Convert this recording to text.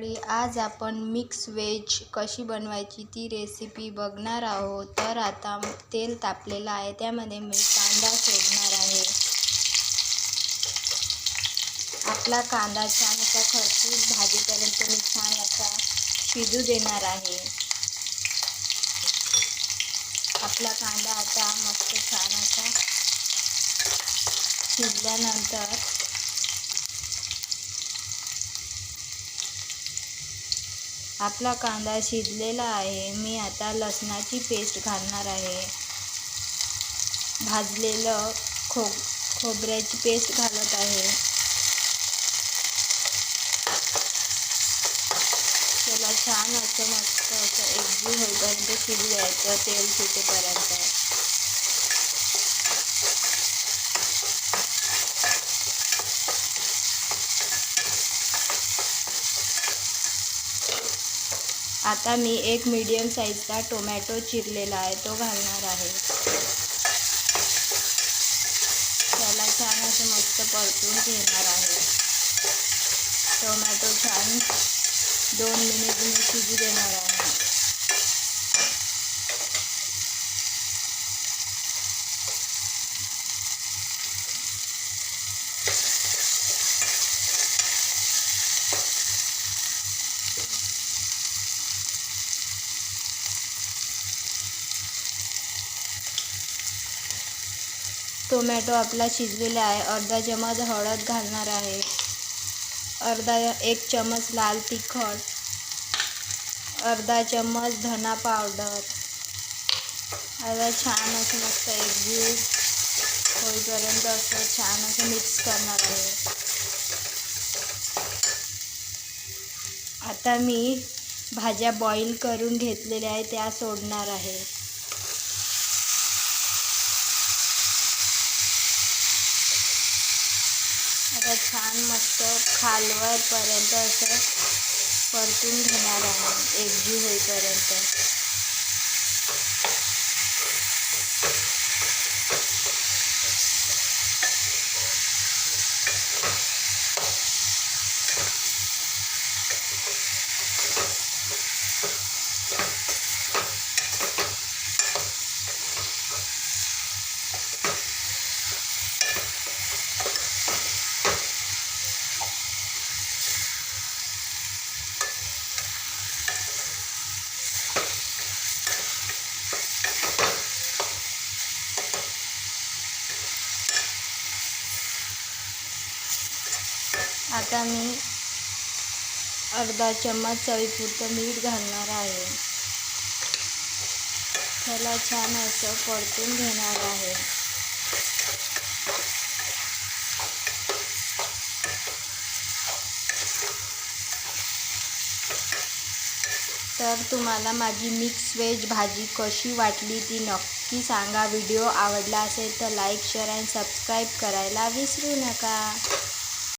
मंडळी आज आपण मिक्स वेज कशी बनवायची ती रेसिपी बघणार आहोत. तर आता तेल तापलेलं आहे त्यामध्ये मी कांदा सोडणार आहे. आपला कांदा छान असा खरपूस भाजीपर्यंत मी छान असा शिजू देणार आहे. आपला कांदा आता मस्त छान असा शिजल्यानंतर आपला कांदा शिजलेला आहे. मी आता लसणाची पेस्ट घालणार आहे. भाजलेलं खो खोबऱ्याची पेस्ट घालत आहे. त्याला छान असं मस्त असं एकजीव होईपर्यंत शिजवायचं तेल सुटेपर्यंत. आता मी एक मीडियम साईजचा टोमॅटो चिरलेला आहे तो घालणार आहे. त्याला छान असं मस्त परतून घेणार आहे. टोमॅटो छान दोन मिनिट मी शिजू देणार आहे. टोमॅटो आपला शिजलेला आहे. अर्धा चमच हळद घालणार आहे. अर्धा एक चमच लाल तिखट. अर्धा चमच धना पावडर. आता छान असं मस्त एकजीव होईपर्यंत असं छान असं मिक्स करणार आहे. आता मी भाज्या बॉईल करून घेतलेल्या आहे त्या सोडणार आहे. आता छान मस्त खालवरपर्यंत असं परतून घेणार आहे. एकजीव होईपर्यंत. आता मी अर्धा चम्मच चवीपुरतं मीठ घालणार आहे. त्याला छान असं परतून घेणार आहे. तर तुम्हाला माझी मिक्स व्हेज भाजी कशी वाटली ती नक्की सांगा. व्हिडिओ आवडला असेल तर लाईक शेअर अँड सबस्क्राईब करायला विसरू नका.